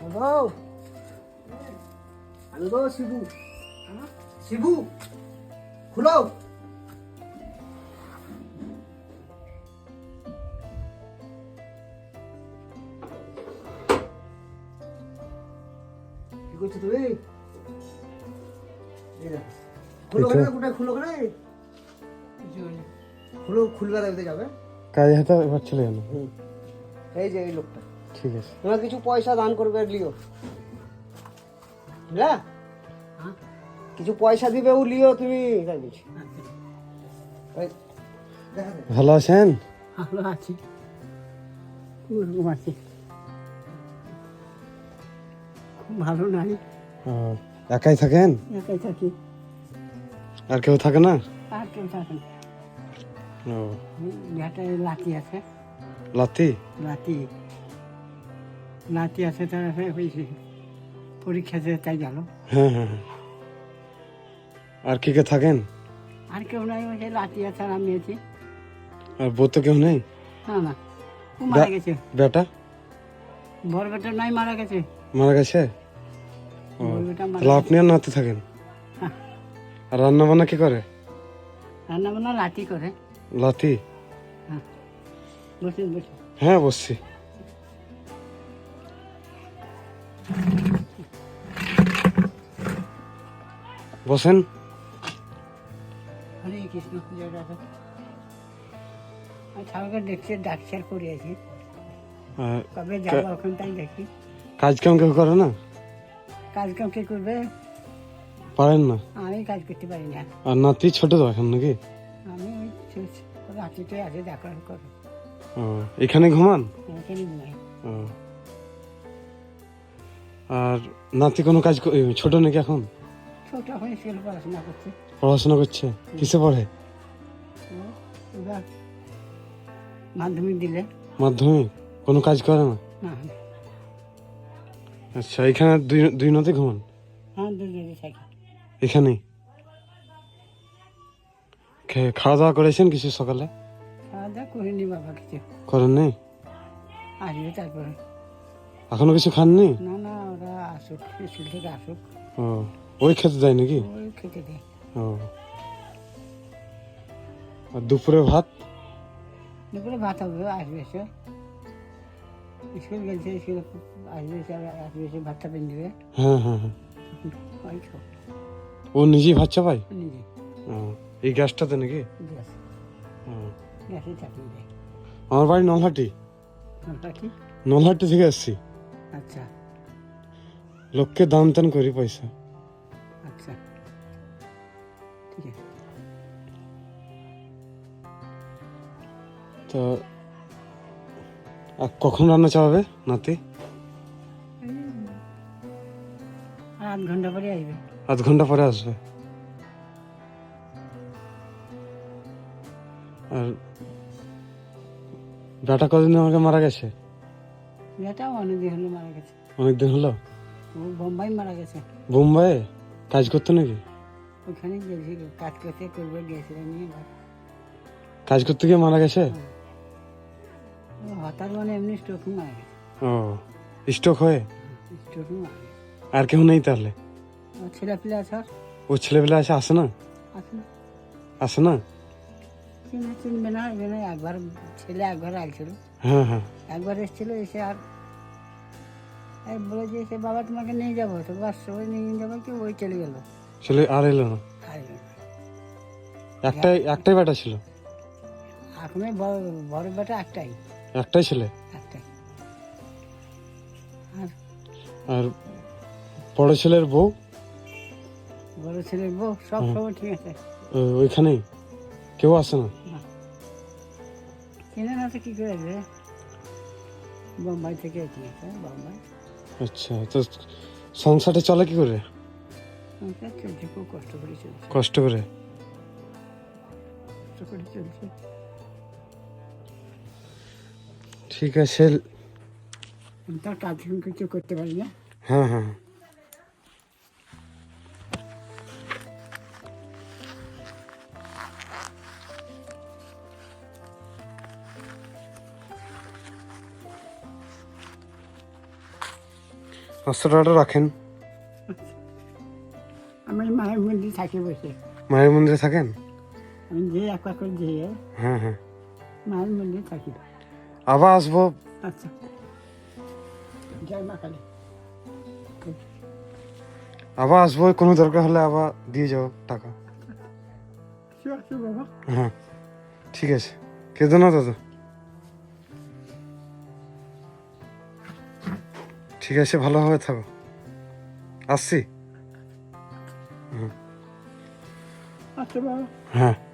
Hello আমি গো শিবু। শিবু খুলো। কি করছ তুমি। খুলো করে গোটা খুলো করে খুলো খুলবে দেখতে যাবে। কাজে হাতে এবার চলে গেল। হুম। এই যে এই লোকটা। ঠিক আছে। তোমার কিছু পয়সা দান করবে লিও। বুঝলা? কিছু পয়সা দিবে ও লিও তুমি তাই বলছি। ভালো আছেন? ভালো আছি। ওরকম আছি। খুব ভালো নাই। একাই থাকেন? একাই থাকি। আর কেউ থাকে না? আর কেউ থাকে না। ও। লাঠি আছে। লাতি লাঠি। লাঠি আছে তার হয়েছে পরীক্ষা দিয়ে তাই গেল হ্যাঁ হ্যাঁ। আর কি কে থাকেন? আর কেউ নাই ওই যে আছে আর আমি আছি। আর বউ তো কেউ নেই? না না। ও মারা বা- গেছে। বেটা? বড় বেটা নাই মারা গেছে। মারা গেছে? ও বড় বেটা মারা তাহলে আপনি আর নাতি থাকেন? হ্যাঁ। আর রান্না বান্না কি করে? রান্না বান্না লাঠি করে। লাতি হ্যাঁ বসে বসে হ্যাঁ বসছি। বসেন। হরে কৃষ্ণ জয় রাধা। ঠাকুরকে দেখছি ডাক্তার করে আছি। কবে যাব ওখানটাই দেখি। কাজ কাম কেউ করে না? কাজ কাম কে করবে? পারেন না? আমি কাজ করতে পারি না। আর নাতি ছোট তো এখন নাকি? আমি রাত্রিতে আছে দেখা করো এখানে ঘুমান? এখানে ঘুমাই। আর নাতি কোনো কাজ ছোট নাকি এখন? ছোট স্কুল পড়াশোনা করছে। পড়াশোনা করছে? কিসে পড়ে? মাধ্যমিক দিলে। মাধ্যমিক? কোনো কাজ করে না? আচ্ছা এখানে দুই দুই নাতি ঘুমান হ্যাঁ থাকি। এখানেই খাওয়া দাওয়া করেছেন কিছু সকালে? খাওয়া দাওয়া করিনি বাবা কিছু। করেন নেই আসবে তারপরে। এখনও কিছু খাননি? না না ওরা আসুক স্কুল থেকে আসুক। ও ওই খেতে দেয় নাকি? ওই খেতে দেয়। ও। আর দুপুরে ভাত? দুপুরে ভাত হবে আসবে এসে। স্কুল গেছে স্কুল আসবে এসে আসবে এসে ভাতটা পেন দেবে। হ্যাঁ হ্যাঁ হ্যাঁ। ও নিজেই ভাত চাপাই নিজে এই গ্যাসটাতে নাকি? গ্যাস। গ্যাসে চাপিয়ে দেয়। আমার বাড়ি নলহাটি। কি নলহাটি থেকে এসছি। আচ্ছা। লোককে দান টান করি পয়সা। আচ্ছা। ঠিক আছে। তো আর কখন রান্না চাপাবে নাতি? আধ ঘণ্টা পরে আসবে। আধ ঘণ্টা পরে আসবে। আর বেটা কদিন আমাকে মারা গেছে? মেয়েটাও অনেকদিন হলো মারা গেছে। অনেকদিন হলো? ও বোম্বাই মারা গেছে। বোম্বাইয়ে? কাজ করতো নাকি? ওখানে গেছে কাজ করতে করবে গেছিল নিয়ে কাজ করতে গিয়ে মারা গেছে? হঠাৎ মানে এমনি স্ট্রোক মারা গেছে। ও স্ট্রোক হয়ে? স্ট্রোক মারা আর কেউ নেই তাহলে? ও আছে ও ছেলেবেলা আসে আসে না? আছে না। আসে না? চিনবে চিনবে না এখানে একবার ছেলে একবার আসছিল। হ্যাঁ হ্যাঁ। একবার এসেছিল এসে আর এই বলে যে সে বাবা তোমাকে নিয়ে যাব তো বাস সবাই নিয়ে যাব কি ওই চলে গেল। ছেলে আর এলো না। একটাই একটাই বেটা ছিল? এখন বড় বড় বেটা একটাই। একটাই ছেলে? একটাই। আর আর বড় ছেলের বউ? বড় ছেলের বউ সব সময় ঠিক আছে। ওইখানেই? কেউ আসে না? চেনে না তো কি করে আসবে বোম্বাই থেকে ঠিক আছে বোম্বাই। আচ্ছা তো সংসারটা চলে কি করে? সংসার চলছে খুব কষ্ট করে চলছে। কষ্ট করে? কষ্ট করে চলছে। ঠিক আছে। আমি তো কাজ কিছু করতে পারি না। হ্যাঁ হ্যাঁ। পাঁচশো টাকাটা রাখেন আমি মায়ের মন্দির থাকি বসে। মায়ের মন্দিরে থাকেন? আমি যে এক পাক করে দিয়ে হ্যাঁ হ্যাঁ। মায়ের মন্দির থাকি। আবার আসব। আচ্ছা। জয় মা কালী আবার আসব কোনো দরকার হলে আবার দিয়ে যাও টাকা। হ্যাঁ। ঠিক আছে। কেঁদো দাদা। ঠিক আছে ভালোভাবে থাকো আসছি। আচ্ছা হ্যাঁ।